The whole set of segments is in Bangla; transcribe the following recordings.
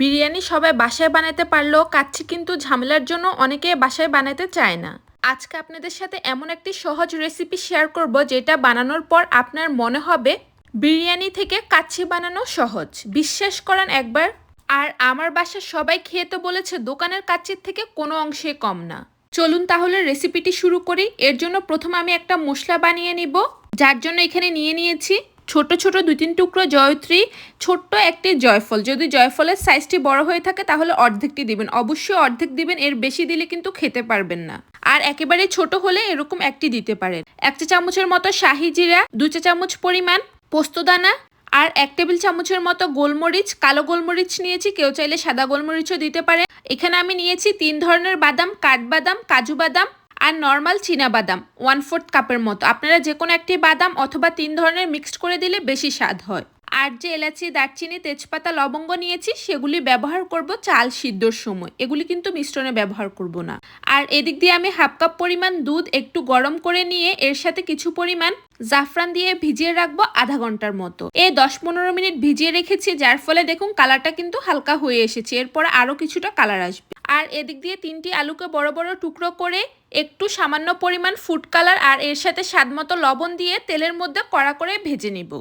বিরিয়ানি সবাই বাসায় বানাতে পারলেও কাচ্ছি কিন্তু ঝামেলার জন্য অনেকে বাসায় বানাতে চায় না। আজকে আপনাদের সাথে এমন একটি সহজ রেসিপি শেয়ার করব যেটা বানানোর পর আপনার মনে হবে, বিরিয়ানি থেকে কাচ্ছি বানানো সহজ। বিশ্বাস করেন একবার। আর আমার বাসার সবাই খেয়ে তো বলেছে দোকানের কাচ্চির থেকে কোনো অংশে কম না। চলুন তাহলে রেসিপিটি শুরু করি। এর জন্য প্রথমে আমি একটা মশলা বানিয়ে নিব, যার জন্য এখানে নিয়ে নিয়েছি ছোট ছোট দুই তিন টুকরো জয়ত্রী, ছোট্ট একটি জয়ফল। যদি জয়ফলের সাইজটি বড় হয়ে থাকে, তাহলে অর্ধেকটি দিবেন। অবশ্যই অর্ধেক দিবেন, এর বেশি দিলে কিন্তু খেতে পারবেন না। আর একেবারে ছোট হলে এরকম একটি দিতে পারেন। এক চা চামচের মতো শাহি জিরা, দু চা চামচ পরিমাণ পোস্তদানা আর এক টেবিল চামচের মতো গোলমরিচ, কালো গোলমরিচ নিয়েছি। কেউ চাইলে সাদা গোলমরিচও দিতে পারে। এখানে আমি নিয়েছি তিন ধরনের বাদাম কাঠবাদাম কাজু বাদাম আর নর্মাল চীনা বাদাম ওয়ান ফোর্থ কাপের মতো। আপনারা যে কোনো একটি বাদাম অথবা তিন ধরনের মিক্সড করে দিলে বেশি স্বাদ হয়। আর যে এলাচি, দারচিনি, তেজপাতা, লবঙ্গ নিয়েছি, সেগুলি ব্যবহার করব চাল সিদ্ধর সময়। এগুলি কিন্তু মিশ্রণে ব্যবহার করব না। আর এদিক দিয়ে আমি হাফ কাপ পরিমাণ দুধ একটু গরম করে নিয়ে এর সাথে কিছু পরিমাণ জাফরান দিয়ে ভিজিয়ে রাখব আধা ঘণ্টার মতো। এই দশ পনেরো মিনিট ভিজিয়ে রেখেছি, যার ফলে দেখুন কালারটা কিন্তু হালকা হয়ে এসেছে। এরপর আরও কিছুটা কালার আসবে। আর এদিক দিয়ে তিনটি আলুকে বড় বড় টুকরো করে একটু সামান্য পরিমাণ ফুড কালার আর এর সাথে স্বাদ মতো লবণ দিয়ে তেলের মধ্যে কড়া করে ভেজে নিব।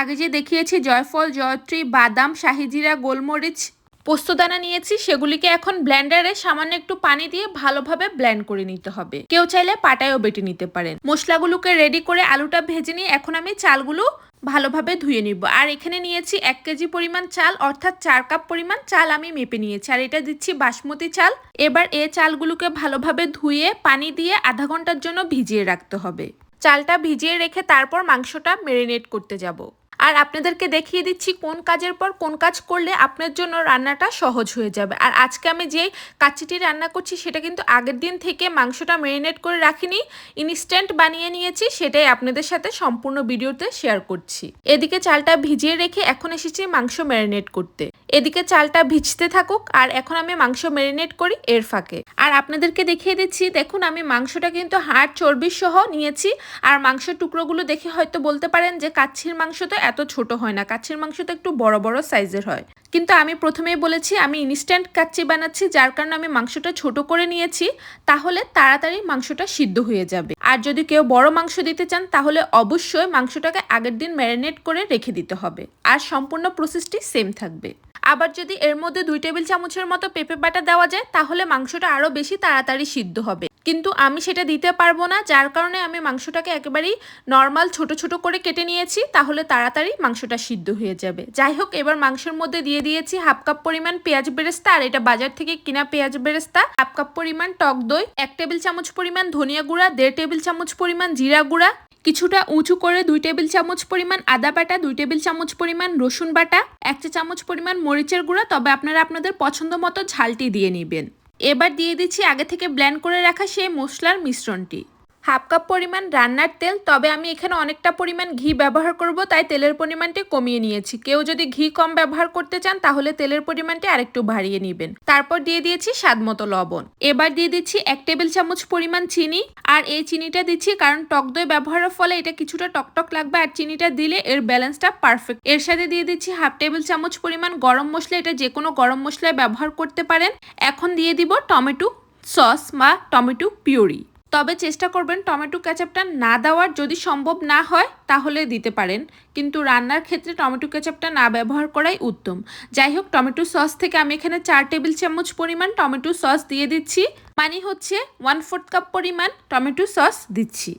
আগে যে দেখিয়েছি, জয়ফল, জয়ত্রী, বাদাম, শাহিজিরা, গোলমরিচ, পোস্তদানা নিয়েছি, সেগুলিকে এখন ব্লেন্ডারে সামান্য একটু পানি দিয়ে ভালোভাবে ব্লেন্ড করে নিতে হবে। কেউ চাইলে পাটায়ও বেটে নিতে পারেন। মশলাগুলোকে রেডি করে আলুটা ভেজে নিয়ে এখন আমি চালগুলো ভালোভাবে ধুয়ে নিব। আর এখানে নিয়েছি এক কেজি পরিমাণ চাল, অর্থাৎ চার কাপ পরিমাণ চাল আমি মেপে নিয়েছি। আর এটা দিচ্ছি বাসমতি চাল। এবার এ চালগুলোকে ভালোভাবে ধুয়ে, পানি দিয়ে আধা ঘণ্টার জন্য ভিজিয়ে রাখতে হবে। চালটা ভিজিয়ে রেখে তারপর মাংসটা মেরিনেট করতে যাব। আর আপনাদেরকে দেখিয়ে দিচ্ছি কোন কাজের পর কোন কাজ করলে আপনার জন্য রান্নাটা সহজ হয়ে যাবে। আর আজকে আমি যে কাচ্চিটি রান্না করছি সেটা কিন্তু আগের দিন থেকে মাংসটা ম্যারিনেট করে রাখিনি ইনস্ট্যান্ট বানিয়ে নিয়েছি, সেটাই আপনাদের সাথে সম্পূর্ণ ভিডিওতে শেয়ার করছি। এদিকে চালটা ভিজিয়ে রেখে এখন এসেছি মাংস ম্যারিনেট করতে। এদিকে চালটা ভিজতে থাকুক আর এখন আমি মাংস ম্যারিনেট করি এর ফাঁকে। আর আপনাদেরকে দেখিয়ে দিচ্ছি, দেখুন আমি মাংসটা কিন্তু হাড় চর্বি সহ নিয়েছি। আর মাংসের টুকরোগুলো দেখে হয়তো বলতে পারেন যে কাচ্ছির মাংস তো এত ছোট হয় না, কাচ্ছির মাংস তো একটু বড় বড় সাইজের হয়। কিন্তু আমি প্রথমেই বলেছি, আমি ইনস্ট্যান্ট কাচ্চি বানাচ্ছি, যার কারণে আমি মাংসটা ছোট করে নিয়েছি, তাহলে তাড়াতাড়ি মাংসটা সিদ্ধ হয়ে যাবে। আর যদি কেউ বড় মাংস দিতে চান, তাহলে অবশ্যই মাংসটাকে আগের দিন ম্যারিনেট করে রেখে দিতে হবে। আর সম্পূর্ণ প্রসেসটি সেম থাকবে। আবার যদি এর মধ্যে দুই টেবিল চামচের মতো পেঁপে বাটা দেওয়া যায়, তাহলে মাংসটা আরও বেশি তাড়াতাড়ি সিদ্ধ হবে। কিন্তু আমি সেটা দিতে পারব না, যার কারণে আমি মাংসটাকে একেবারেই নর্মাল ছোট ছোট করে কেটে নিয়েছি, তাহলে তাড়াতাড়ি মাংসটা সিদ্ধ হয়ে যাবে। যাই হোক, এবার মাংসের মধ্যে দিয়ে দিয়েছি হাফ কাপ পরিমাণ পেঁয়াজ বেরেস্তা, আর এটা বাজার থেকে কিনা পেঁয়াজ বেরেস্তা। হাফ কাপ পরিমাণ টক দই, এক টেবিল চামচ পরিমাণ ধনিয়া গুঁড়া, দেড় টেবিল চামচ পরিমাণ জিরা গুঁড়া, কিছুটা উঁচু করে দুই টেবিল চামচ পরিমাণ আদা বাটা, দুই টেবিল চামচ পরিমাণ রসুন বাটা, এক চা চামচ পরিমাণ মরিচের গুঁড়া, তবে আপনারা আপনাদের পছন্দ মতো ঝালটি দিয়ে নেবেন। এবার দিয়ে দিচ্ছি আগে থেকে ব্ল্যান্ড করে রাখা সেই মশলার মিশ্রণটি। হাফ কাপ পরিমাণ রান্নার তেল, তবে আমি এখানে অনেকটা পরিমাণ ঘি ব্যবহার করব, তাই তেলের পরিমাণটি কমিয়ে নিয়েছি। কেউ যদি ঘি কম ব্যবহার করতে চান, তাহলে তেলের পরিমাণটি আরেকটু বাড়িয়ে নেবেন। তারপর দিয়ে দিয়েছি স্বাদ মতো লবণ। এবার দিয়ে দিচ্ছি এক টেবিল চামচ পরিমাণ চিনি, আর এই চিনিটা দিচ্ছি কারণ টক দই ব্যবহারের ফলে এটা কিছুটা টকটক লাগবে, আর চিনিটা দিলে এর ব্যালেন্সটা পারফেক্ট। এর সাথে দিয়ে দিচ্ছি হাফ টেবিল চামচ পরিমাণ গরম মশলা, এটা যে কোনো গরম মশলায় ব্যবহার করতে পারেন। এখন দিয়ে দিব টমেটো সস বা টমেটো পিউরি। তবে চেষ্টা করবেন টমেটো কেচাপটা না দেওয়ার। যদি সম্ভব না হয়, তাহলে দিতে পারেন। কিন্তু রান্নার ক্ষেত্রে টমেটো কেচাপটা না ব্যবহার করাই উত্তম। যাই হোক, টমেটো সস থেকে আমি এখানে চার টেবিল চামচ পরিমাণ টমেটো সস দিয়ে দিচ্ছি। মানে হচ্ছে ওয়ান ফোর্থ কাপ পরিমাণ টমেটো সস দিচ্ছি।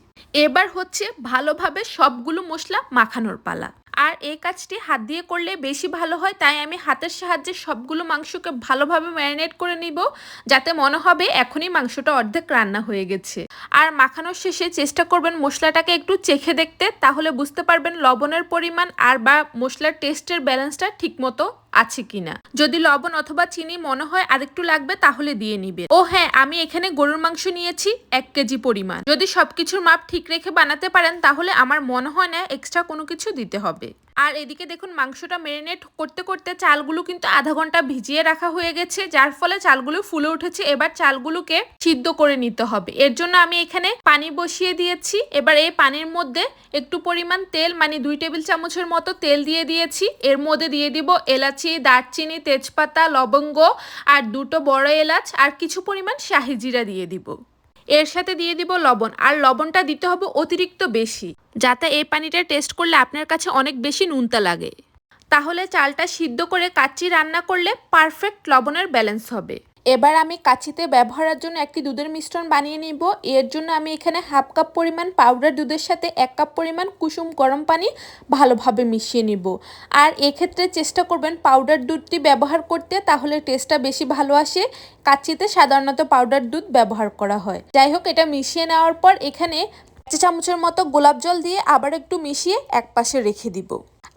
এবার হচ্ছে ভালোভাবে সবগুলো মশলা মাখানোর পালা। আর এই কাজটি হাত দিয়ে করলে বেশি ভালো হয়, তাই আমি হাতের সাহায্যে সবগুলো মাংসকে ভালোভাবে ম্যারিনেট করে নিব, যাতে মনে হবে এখনই মাংসটা অর্ধেক রান্না হয়ে গেছে। আর মাখানোর শেষে চেষ্টা করবেন মশলাটাকে একটু চেখে দেখতে, তাহলে বুঝতে পারবেন লবণের পরিমাণ আর বা মশলার টেস্টের ব্যালেন্সটা ঠিকমতো আছে কিনা। যদি লবণ অথবা চিনি মনে হয় আরেকটু লাগবে, তাহলে দিয়ে নিবে। ও হ্যাঁ আমি এখানে গরুর মাংস নিয়েছি, এক কেজি পরিমাণ। যদি সবকিছুর মাপ ঠিক রেখে বানাতে পারেন, তাহলে আমার মনে হয় না এক্সট্রা কোনো কিছু দিতে হবে। আর এদিকে দেখুন, মাংসটা মেরিনেট করতে করতে চালগুলো কিন্তু আধা ঘণ্টা ভিজিয়ে রাখা হয়ে গেছে, যার ফলে চালগুলো ফুলে উঠেছে। এবার চালগুলোকে সিদ্ধ করে নিতে হবে। এর জন্য আমি এখানে পানি বসিয়ে দিয়েছি। এবার এই পানির মধ্যে একটু পরিমাণ তেল মানে দুই টেবিল চামচের মতো তেল দিয়ে দিয়েছি। এর মধ্যে দিয়ে দিব এলাচি, দারচিনি, তেজপাতা, লবঙ্গ আর দুটো বড় এলাচ আর কিছু পরিমাণ শাহি জিরা দিয়ে দিব। এর সাথে দিয়ে দিব লবণ, আর লবণটা দিতে হবে অতিরিক্ত বেশি, যাতে এই পানিটা টেস্ট করলে আপনার কাছে অনেক বেশি নুনতা লাগে। তাহলে চালটা সিদ্ধ করে কাচ্চি রান্না করলে পারফেক্ট লবণের ব্যালেন্স হবে। এবার আমি কাচিতে ব্যবহারের জন্য একটি দুধের মিশ্রণ বানিয়ে নিব। এর জন্য আমি এখানে হাফ কাপ পরিমাণ পাউডার দুধের সাথে এক কাপ পরিমাণ কুসুম গরম পানি ভালোভাবে মিশিয়ে নিব। আর এক্ষেত্রে চেষ্টা করবেন পাউডার দুধটি ব্যবহার করতে, তাহলে টেস্টটা বেশি ভালো আসে। কাচিতে সাধারণত পাউডার দুধ ব্যবহার করা হয়। যাই হোক, এটা মিশিয়ে নেওয়ার পর এখানে চা চামচের মতো গোলাপ জল দিয়ে আবার একটু মিশিয়ে এক পাশে রেখে দিব।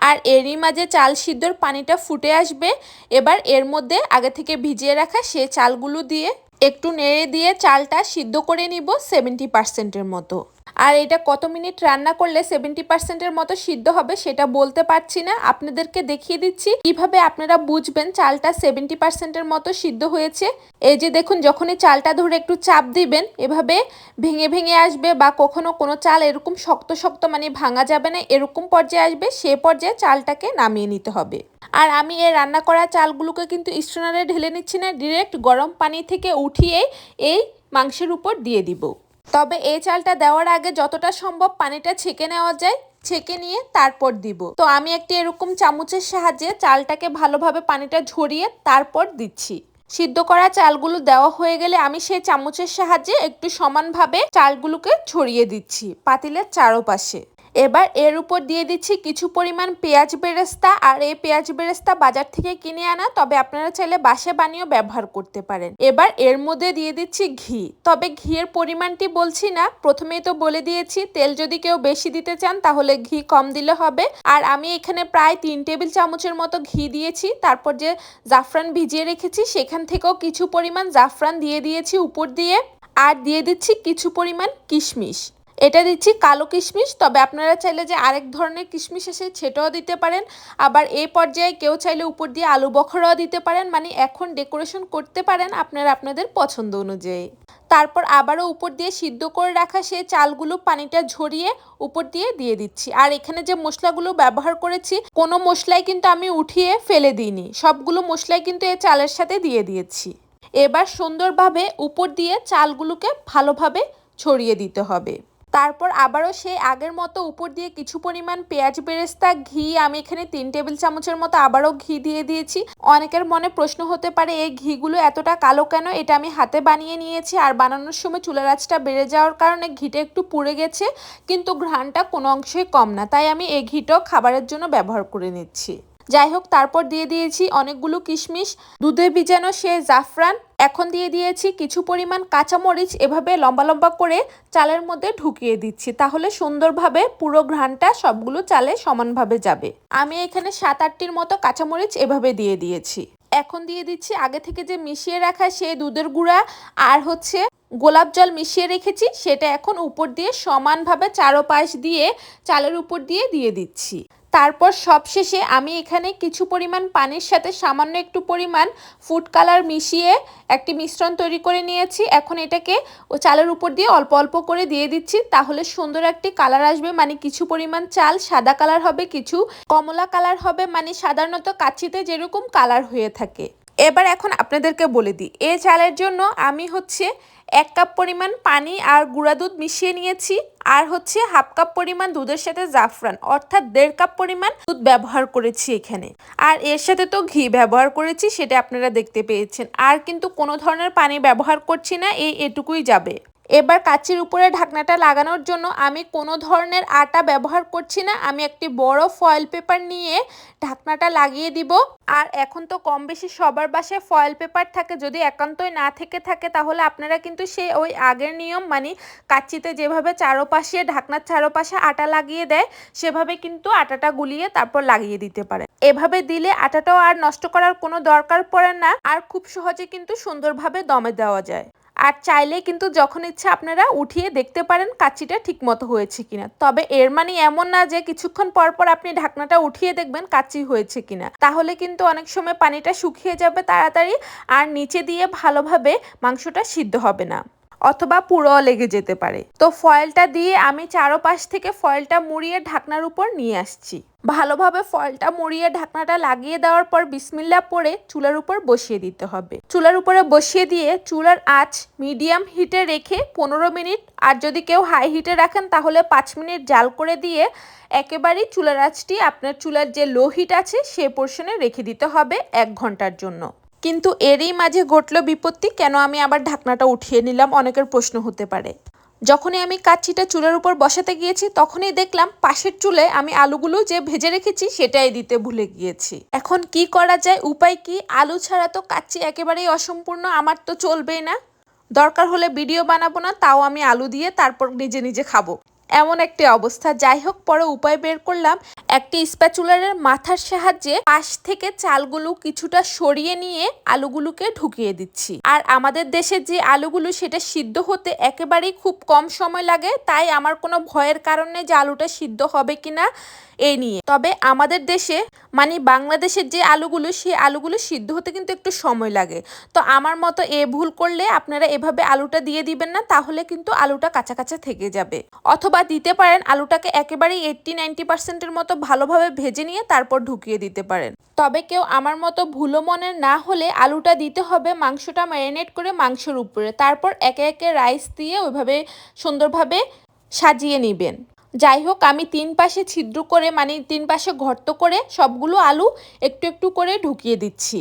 আর এরই মাঝে চাল সিদ্ধর পানিটা ফুটে আসবে। এবার এর মধ্যে আগে থেকে ভিজিয়ে রাখা সে চালগুলো দিয়ে একটু নেড়ে দিয়ে চালটা সিদ্ধ করে নিব সেভেন্টি পার্সেন্টের মতো। আর এটা কত মিনিট রান্না করলে সেভেন্টি পার্সেন্টের মতো সিদ্ধ হবে সেটা বলতে পারছি না। আপনাদেরকে দেখিয়ে দিচ্ছি কীভাবে আপনারা বুঝবেন চালটা সেভেন্টি পার্সেন্টের মতো সিদ্ধ হয়েছে। এই যে দেখুন, যখনই চালটা ধরে একটু চাপ দিবেন, এভাবে ভেঙে ভেঙে আসবে বা কখনো কোনো চাল এরকম শক্ত শক্ত মানে ভাঙা যাবে না, এরকম পর্যায়ে আসবে, সে পর্যায়ে চালটাকে নামিয়ে নিতে হবে। আর আমি এই রান্না করা চালগুলোকে কিন্তু স্টোনারে ঢেলে নিচ্ছি না, ডিরেক্ট গরম পানি থেকে উঠিয়ে এই মাংসের উপর দিয়ে দিব। তবে এই চালটা দেওয়ার আগে যতটা সম্ভব পানিটা ছেঁকে নেওয়া যায়, ছেঁকে নিয়ে তারপর দিব। তো আমি একটি এরকম চামচের সাহায্যে চালটাকে ভালোভাবে পানিটা ঝরিয়ে তারপর দিচ্ছি। সিদ্ধ করা চালগুলো দেওয়া হয়ে গেলে আমি সেই চামচের সাহায্যে একটু সমানভাবে চালগুলোকে ছড়িয়ে দিচ্ছি পাতিলের চারোপাশে। এবার এর উপর দিয়ে দিচ্ছি কিছু পরিমাণ পেঁয়াজ বেরেস্তা, আর এই পেঁয়াজ বেরেস্তা বাজার থেকে কিনে আনা, তবে আপনারা চাইলে বাসে বানিয়েও ব্যবহার করতে পারেন। এবার এর মধ্যে দিয়ে দিচ্ছি ঘি। তবে ঘিয়ের পরিমাণটি বলছি না, প্রথমেই তো বলে দিয়েছি, তেল যদি কেউ বেশি দিতে চান তাহলে ঘি কম দিলে হবে। আর আমি এখানে প্রায় তিন টেবিল চামচের মতো ঘি দিয়েছি, তারপর যে জাফরান ভিজিয়ে রেখেছি সেখান থেকেও কিছু পরিমাণ জাফরান দিয়ে দিয়েছি উপর দিয়ে। আর দিয়ে দিচ্ছি কিছু পরিমাণ কিশমিশ। এটা দিচ্ছি কালো কিশমিশ, তবে আপনারা চাইলে যে আরেক ধরনের কিশমিশ এসে সেটাও দিতে পারেন। আবার এই পর্যায়ে কেউ চাইলে উপর দিয়ে আলু বখরাও দিতে পারেন মানে এখন ডেকোরেশন করতে পারেন আপনারা আপনাদের পছন্দ অনুযায়ী। তারপর আবারও উপর দিয়ে সিদ্ধ করে রাখা সেই চালগুলো পানিটা ঝরিয়ে উপর দিয়ে দিয়ে দিচ্ছি। আর এখানে যে মশলাগুলো ব্যবহার করেছি, কোনো মশলাই কিন্তু আমি উঠিয়ে ফেলে দিইনি। সবগুলো মশলাই কিন্তু এই চালের সাথে দিয়ে দিয়েছি। এবার সুন্দরভাবে উপর দিয়ে চালগুলোকে ভালোভাবে ছড়িয়ে দিতে হবে। তারপর আবারও সেই আগের মতো উপর দিয়ে কিছু পরিমাণ পেঁয়াজ বেরেস্তা, ঘি, আমি এখানে তিন টেবিল চামচের মতো আবারও ঘি দিয়ে দিয়েছি। অনেকের মনে প্রশ্ন হতে পারে, এই ঘিগুলো এতটা কালো কেন? এটা আমি হাতে বানিয়ে নিয়েছি আর বানানোর সময় চুলার আঁচটা বেড়ে যাওয়ার কারণে ঘিটা একটু পুড়ে গেছে, কিন্তু ঘ্রাণটা কোনো অংশে কম না। তাই আমি এই ঘিটাও খাবারের জন্য ব্যবহার করে নিচ্ছি। যাই হোক, তারপর দিয়ে দিয়েছি অনেকগুলো কিশমিশ। দুধে ভিজানো সে জাফরান এখন দিয়ে দিয়েছি কিছু পরিমাণ কাঁচামরিচ, এভাবে লম্বা লম্বা করে চালের মধ্যে ঢুকিয়ে দিচ্ছি। তাহলে সুন্দরভাবে পুরো ঘ্রাণটা সবগুলো চালে সমানভাবে যাবে। আমি এখানে সাত আটটির মতো কাঁচামরিচ এভাবে দিয়ে দিয়েছি। এখন দিয়ে দিচ্ছি আগে থেকে যে মিশিয়ে রাখা সেই দুধের গুঁড়া আর হচ্ছে গোলাপ জল মিশিয়ে রেখেছি, সেটা এখন উপর দিয়ে সমানভাবে চারোপাশ দিয়ে চালের উপর দিয়ে দিয়ে দিচ্ছি। তারপর সবশেষে আমি এখানে কিছু পরিমাণ পানির সাথে সামান্য একটু পরিমাণ ফুড কালার মিশিয়ে একটি মিশ্রণ তৈরি করে নিয়েছি। এখন এটাকে ও চালের উপর দিয়ে অল্প অল্প করে দিয়ে দিচ্ছি। তাহলে সুন্দর একটি কালার আসবে মানে কিছু পরিমাণ চাল সাদা কালার হবে, কিছু কমলা কালার হবে মানে সাধারণত কাচিতে যেরকম কালার হয়ে থাকে। এবার এখন আপনাদেরকে বলে দিই, এ চালের জন্য আমি হচ্ছে এক কাপ পরিমাণ পানি আর গুঁড়া দুধ মিশিয়ে নিয়েছি। আর হচ্ছে হাফ কাপ পরিমাণ দুধের সাথে জাফরান, অর্থাৎ দেড় কাপ পরিমাণ দুধ ব্যবহার করেছি এখানে। আর এর সাথে তো ঘি ব্যবহার করেছি, সেটা আপনারা দেখতে পেয়েছেন। আর কিন্তু কোনো ধরনের পানি ব্যবহার করছি না, এই এটুকুই যাবে। এবার কাচির উপরে ঢাকনাটা লাগানোর জন্য আমি কোনো ধরনের আটা ব্যবহার করছি না। আমি একটি বড় ফয়েল পেপার নিয়ে ঢাকনাটা লাগিয়ে দিব। আর এখন তো কম বেশি সবার বাসায় ফয়েল পেপার থাকে। যদি একান্তই না থেকে থাকে, তাহলে আপনারা কিন্তু সেই ওই আগের নিয়ম মানে কাচিতে যেভাবে চারোপাশে, ঢাকনার চারোপাশে আটা লাগিয়ে দেয়, সেভাবে কিন্তু আটাটা গুলিয়ে তারপর লাগিয়ে দিতে পারে। এভাবে দিলে আটাটাও আর নষ্ট করার কোনো দরকার পড়ে না। আর খুব সহজে কিন্তু সুন্দরভাবে দমে দেওয়া যায়। আর চাইলে কিন্তু যখন ইচ্ছা আপনারা উঠিয়ে দেখতে পারেন কাচ্চিটা ঠিকমতো হয়েছে কিনা। তবে এর মানে এমন না যে কিছুক্ষণ পর পর আপনি ঢাকনাটা উঠিয়ে দেখবেন কাচ্চি হয়েছে কিনা। তাহলে কিন্তু অনেক সময় পানিটা শুকিয়ে যাবে তাড়াতাড়ি আর নিচে দিয়ে ভালোভাবে মাংসটা সিদ্ধ হবে না। অথবা পুরো লেগে যেতে পারে। তো ফয়েলটা দিয়ে আমি চারোপাশ থেকে ফয়েলটা মুড়িয়ে ঢাকনার উপর নিয়ে আসছি। ভালোভাবে ফয়েলটা মুড়িয়ে ঢাকনাটা লাগিয়ে দেওয়ার পর বিসমিল্লা পরে চুলার উপর বসিয়ে দিতে হবে। চুলার উপরে বসিয়ে দিয়ে চুলার আঁচ মিডিয়াম হিটে রেখে পনেরো মিনিট আর যদি কেউ হাই হিটে রাখেন তাহলে পাঁচ মিনিট জাল করে দিয়ে একেবারেই চুলার আঁচটি আপনার চুলার যে লো হিট আছে সে পোর্শনে রেখে দিতে হবে এক ঘণ্টার জন্য। কিন্তু এরই মাঝে ঘটল বিপত্তি, কেন আমি আবার ঢাকনাটা উঠিয়ে নিলাম অনেকের প্রশ্ন হতে পারে। যখনই আমি কাচ্ছিটা চুলের উপর বসাতে গিয়েছি, তখনই দেখলাম পাশের চুলে আমি আলুগুলো যে ভেজে রেখেছি, সেটাই দিতে ভুলে গিয়েছি। এখন কি করা যায়? উপায় কি? আলু ছাড়া তো কাচ্চি একেবারেই অসম্পূর্ণ, আমার তো চলবেই না। দরকার হলে ভিডিও বানাবো না, তাও আমি আলু দিয়ে তারপর নিজে নিজে খাব। এমন একটি অবস্থা। যাই হোক, পরে উপায় বের করলাম। একটি স্প্যাচুলারের মাথার সাহায্যে পাশ থেকে চালগুলো কিছুটা সরিয়ে নিয়ে আলুগুলোকে ঢুকিয়ে দিচ্ছি। আর আমাদের দেশে যে আলুগুলো সেটা সিদ্ধ হতে একেবারেই খুব কম সময় লাগে, তাই আমার কোনো ভয়ের কারণে যে আলুটা সিদ্ধ হবে কিনা এই নিয়ে। তবে আমাদের দেশে মানে বাংলাদেশের যে আলুগুলো, সেই আলুগুলো সিদ্ধ হতে কিন্তু একটু সময় লাগে। তো আমার মতো এ ভুল করলে আপনারা এভাবে আলুটা দিয়ে দিবেন না, তাহলে কিন্তু আলুটা কাঁচা কাঁচা থেকে যাবে। অথবা দিতে পারেন, আলুটাকে একেবারেই এইট্টি নাইনটি পার্সেন্টের মতো ভালোভাবে ভেজে নিয়ে তারপর ঢুকিয়ে দিতে পারেন। তবে কেউ আমার মতো ভুলো মনের না হলে আলুটা দিতে হবে মাংসটা ম্যারিনেট করে মাংসের উপরে। তারপর একে একে রাইস দিয়ে ওইভাবে সুন্দরভাবে সাজিয়ে নেবেন। যাই হোক, আমি তিন পাশে ছিদ্র করে মানে তিন পাশে গর্ত করে সবগুলো আলু একটু একটু করে ঢুকিয়ে দিচ্ছি।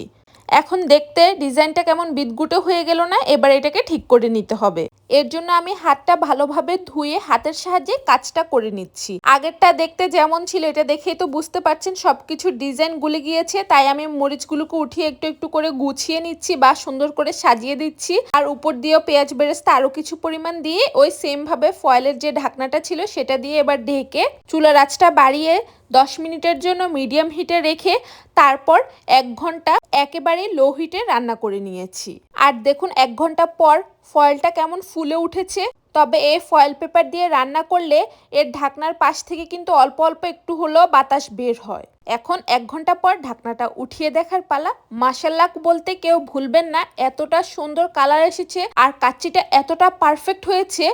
এখন দেখতে ডিজাইনটা কেমন বিদগুটো হয়ে গেল না, এবার এটাকে ঠিক করে নিতে হবে। এর জন্য আমি হাতটা ভালোভাবে ধুয়ে হাতের সাহায্যে কাজটা করে নিচ্ছি। আগেরটা দেখতে যেমন ছিল, এটা দেখেই তো বুঝতে পারছেন, সবকিছু ডিজাইন গুলে গিয়েছে, তাই আমি মরিচগুলোকে উঠিয়ে একটু একটু করে গুছিয়ে নিচ্ছি বা সুন্দর করে সাজিয়ে দিচ্ছি। আর উপর দিয়েও পেঁয়াজ বেরেস্তা আরও কিছু পরিমাণ দিয়ে ওই সেম ভাবে ফয়েলের যে ঢাকনাটা ছিল, সেটা দিয়ে এবার ঢেকে চুলার আঁচটা বাড়িয়ে দশ মিনিটের জন্য মিডিয়াম হিটে রেখে তারপর এক ঘণ্টা একেবারে লো হিটে রান্না করে নিয়েছি। আর দেখুন, এক ঘণ্টা পর ফয়েলটা কেমন ফুলে উঠেছে। তবে এই ফয়েল পেপার দিয়ে রান্না করলে এর ঢাকনার পাশ থেকে কিন্তু অল্প অল্প একটু হলেও বাতাস বের হয়। এখন এক ঘণ্টা পর ঢাকনাটা উঠিয়ে দেখার পালা। মাসাল্লাক বলতে কেউ ভুলবেন না, এতটা সুন্দর কালার এসেছে আর কাচ্চিটা এতটা পারফেক্ট হয়েছে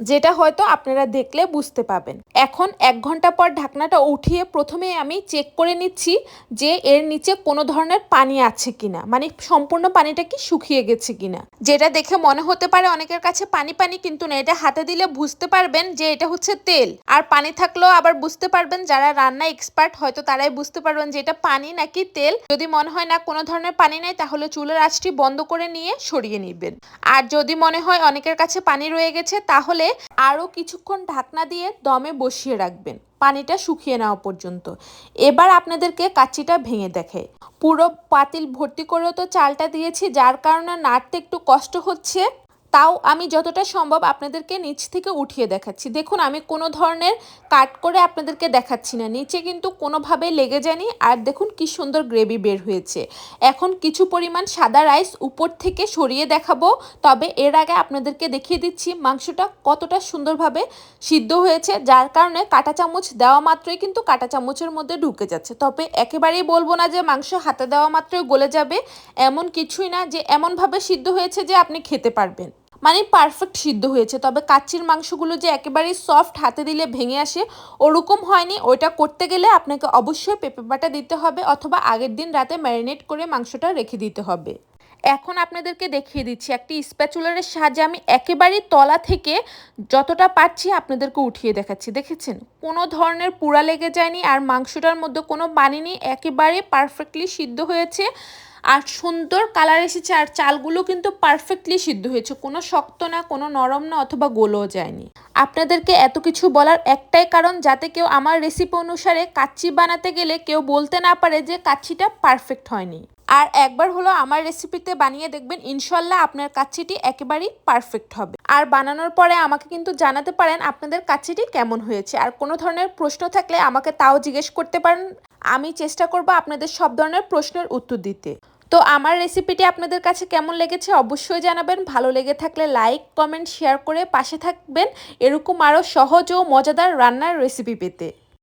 যেটা হয়তো আপনারা দেখলে বুঝতে পাবেন এখন এক ঘণ্টা পর ঢাকনাটা উঠিয়ে প্রথমে আমি চেক করে নিচ্ছি যে এর নিচে কোনো ধরনের পানি আছে কিনা মানে সম্পূর্ণ পানিটা কি শুকিয়ে গেছে কিনা। যেটা দেখে মনে হতে পারে অনেকের কাছে পানি পানি, কিন্তু না, এটা হাতে দিলে বুঝতে পারবেন যে এটা হচ্ছে তেল। আর পানি থাকলেও আবার বুঝতে পারবেন যারা রান্না এক্সপার্ট হয়তো তারাই বুঝতে পারবেন যে এটা পানি নাকি তেল। যদি মনে হয় না কোনো ধরনের পানি নেই, তাহলে চুলের আঁচটি বন্ধ করে নিয়ে সরিয়ে নেবেন। আর যদি মনে হয় অনেকের কাছে পানি রয়ে গেছে, তাহলে আরও কিছুক্ষণ ঢাকনা দিয়ে দমে বসিয়ে রাখবেন। পানিটা শুকিয়ে নেওয়া পর্যন্ত। এবার আপনাদেরকে কাচিটা ভেঙে দেখে। পুরো পাতিল ভর্তি করেও তো চালটা দিয়েছি, যার কারণে নাড়তে একটু কষ্ট হচ্ছে। তাও আমি যতটা সম্ভব আপনাদেরকে নিচ থেকে উঠিয়ে দেখাচ্ছি। দেখুন, আমি কোনো ধরনের কাট করে আপনাদেরকে দেখাচ্ছি না। নিচে কিন্তু কোনোভাবে লেগে যায়নি। আর দেখুন, কি সুন্দর গ্রেভি বের হয়েছে। এখন কিছু পরিমাণ সাদা রাইস উপর থেকে সরিয়ে দেখাবো। তবে এর আগে আপনাদেরকে দেখিয়ে দিচ্ছি, মাংসটা কতটা সুন্দরভাবে সিদ্ধ হয়েছে। যার কারণে কাটা চামচ দেওয়া মাত্রই কিন্তু কাটা চামচের মধ্যে ঢুকে যাচ্ছে। তবে একেবারেই বলব না যে মাংস হাতে দেওয়া মাত্রই গলে যাবে। এমন কিছুই না যে এমনভাবে সিদ্ধ হয়েছে যে আপনি খেতে পারবেন। মানে পারফেক্ট সিদ্ধ হয়েছে। তবে কাচ্চির মাংসগুলো যে একেবারেই সফট হাতে দিলে ভেঙে আসে, ওরকম হয়নি। ওইটা করতে গেলে আপনাকে অবশ্যই পেঁপে বাটা দিতে হবে অথবা আগের দিন রাতে ম্যারিনেট করে মাংসটা রেখে দিতে হবে। এখন আপনাদেরকে দেখিয়ে দিচ্ছি, একটি স্প্যাচুলারের সাহায্যে আমি একেবারেই তলা থেকে যতটা পারছি আপনাদেরকে উঠিয়ে দেখাচ্ছি। দেখেছেন? কোনো ধরনের পুরা লেগে যায়নি আর মাংসটার মধ্যে কোনো পানি নেই, একেবারে পারফেক্টলি সিদ্ধ হয়েছে। আর সুন্দর কালার এসেছে আর চালগুলো কিন্তু পারফেক্টলি সিদ্ধ হয়েছে। কোনো শক্ত না, কোনো নরম না অথবা গোলও যায়নি। আপনাদেরকে এত কিছু বলার একটাই কারণ, যাতে কেউ আমার রেসিপি অনুসারে কাচ্চি বানাতে গেলে কেউ বলতে না পারে যে কাচ্চিটা পারফেক্ট হয়নি। আর একবার হলো আমার রেসিপিতে বানিয়ে দেখবেন, ইনশাল্লাহ আপনার কাচ্চিটি একেবারেই পারফেক্ট হবে। আর বানানোর পরে আমাকে কিন্তু জানাতে পারেন আপনাদের কাচ্চিটি কেমন হয়েছে। আর কোনো ধরনের প্রশ্ন থাকলে আমাকে তাও জিজ্ঞেস করতে পারেন। আমি চেষ্টা করব আপনাদের সব ধরনের প্রশ্নের উত্তর দিতে। তো আমার রেসিপিটি আপনাদের কাছে কেমন লেগেছে অবশ্যই জানাবেন। ভালো লেগে থাকলে লাইক কমেন্ট শেয়ার করে পাশে থাকবেন। এরকম আরও সহজ ও মজাদার রান্নার রেসিপি পেতে।